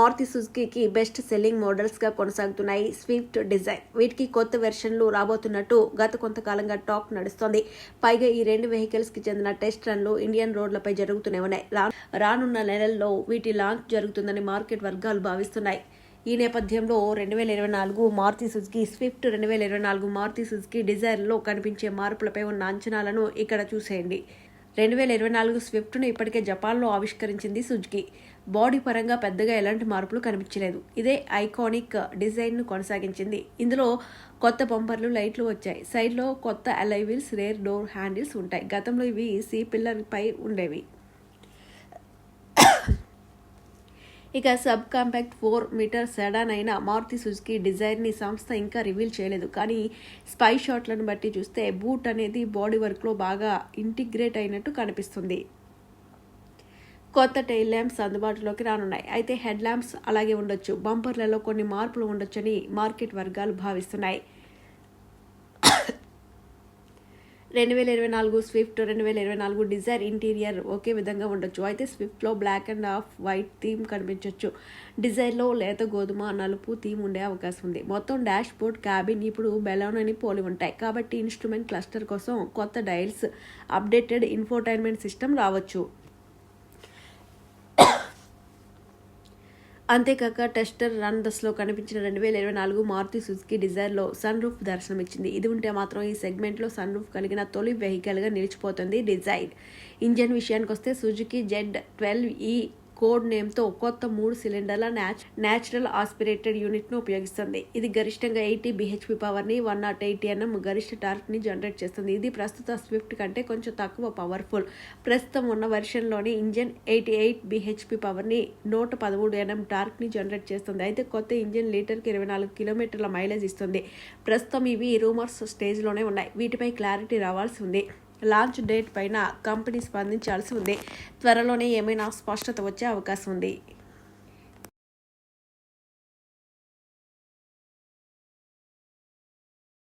Maruti సుజుకీకి best selling మోడల్స్గా కొనసాగుతున్నాయి. Swift design. వీటికి కొత్త వెర్షన్లు రాబోతున్నట్టు గత కొంతకాలంగా టాక్ నడుస్తోంది. పైగా ఈ రెండు వెహికల్స్కి చెందిన టెస్ట్ రన్లు ఇండియన్ రోడ్లపై జరుగుతూనే ఉన్నాయి. రానున్న నెలల్లో వీటి లాంచ్ జరుగుతుందని మార్కెట్ వర్గాలు భావిస్తున్నాయి. ఈ నేపథ్యంలో రెండు వేల ఇరవై నాలుగు మారుతి సుజుకి స్విఫ్ట్ రెండు వేల ఇరవై నాలుగు మారుతి సుజుకి డిజైర్లో కనిపించే మార్పులపై ఉన్న అంచనాలను ఇక్కడ చూసేయండి. రెండు వేల ఇరవై నాలుగు స్విఫ్ట్ను ఇప్పటికే జపాన్లో ఆవిష్కరించింది సుజుకి. బాడీ పరంగా పెద్దగా ఎలాంటి మార్పులు కనిపించలేదు. ఇదే ఐకానిక్ డిజైన్ను కొనసాగించింది. ఇందులో కొత్త బంపర్లు లైట్లు వచ్చాయి. సైడ్లో కొత్త alloy wheels rear door handles ఉంటాయి. గతంలో ఇవి సి పిల్లర్ పై ఉండేవి. ఇక sub compact four metre sedan అయిన మారుతి సుజుకి డిజైర్ని సంస్థ ఇంకా రివీల్ చేయలేదు. కానీ స్పై షాట్లను బట్టి చూస్తే బూట్ అనేది బాడీ వర్క్లో బాగా ఇంటిగ్రేట్ అయినట్టు కనిపిస్తుంది. కొత్త టైల్ ల్యాంప్స్ అందుబాటులోకి రానున్నాయి. అయితే హెడ్ ల్యాంప్స్ అలాగే ఉండొచ్చు. బంపర్లలో కొన్ని మార్పులు ఉండొచ్చని మార్కెట్ వర్గాలు భావిస్తున్నాయి. రెండు వేల ఇరవై నాలుగు స్విఫ్ట్ రెండు వేల ఇరవై నాలుగు డిజైర్ ఇంటీరియర్ ఒకే విధంగా ఉండొచ్చు. అయితే స్విఫ్ట్లో black and off white theme కనిపించవచ్చు డిజైర్లో లేత గోధుమ నలుపు థీమ్ ఉండే అవకాశం ఉంది. మొత్తం డాష్ బోర్డ్ క్యాబిన్ ఇప్పుడు బెలోన్ అని పోలి ఉంటాయి. కాబట్టి ఇన్స్ట్రుమెంట్ క్లస్టర్ కోసం కొత్త డైల్స్ అప్డేటెడ్ ఇన్ఫోటైన్మెంట్ సిస్టమ్ రావచ్చు. అంతేకాక టెస్టర్ రన్ దశలో కనిపించిన రెండు వేల ఇరవై నాలుగు మారుతి సుజుకి డిజైర్లో సన్ రూఫ్ దర్శనమిచ్చింది. ఇది ఉంటే మాత్రం ఈ సెగ్మెంట్లో సన్ రూఫ్ కలిగిన తొలి వెహికల్గా నిలిచిపోతుంది డిజైర్. ఇంజన్ విషయానికి వస్తే Suzuki Z twelve E code నేమ్తో కొత్త మూడు సిలిండర్ల న్యాచ్ న్యాచురల్ ఆస్పిరేటెడ్ యూనిట్ను ఉపయోగిస్తుంది. ఇది గరిష్టంగా ఎయిటీ బీహెచ్పి పవర్ని వన్ నాట్ ఎయిటీ ఎన్ఎం గరిష్ట టార్క్ని జనరేట్ చేస్తుంది. ఇది ప్రస్తుత స్విఫ్ట్ కంటే కొంచెం తక్కువ పవర్ఫుల్. ప్రస్తుతం ఉన్న వెర్షన్లోని ఇంజన్ ఎయిటీ ఎయిట్ బిహెచ్పి పవర్ని నూట పదమూడు ఎన్ఎం టార్క్ని జనరేట్ చేస్తుంది. అయితే కొత్త ఇంజన్ లీటర్కి ఇరవై నాలుగు కిలోమీటర్ల మైలేజ్ ఇస్తుంది. ప్రస్తుతం ఇవి రూమర్స్ స్టేజ్లోనే ఉన్నాయి. వీటిపై క్లారిటీ రావాల్సి ఉంది. లాంచ్ డేట్ పైన కంపెనీ స్పందించాల్సి ఉంది. త్వరలోనే ఏమైనా స్పష్టత వచ్చే అవకాశం ఉంది.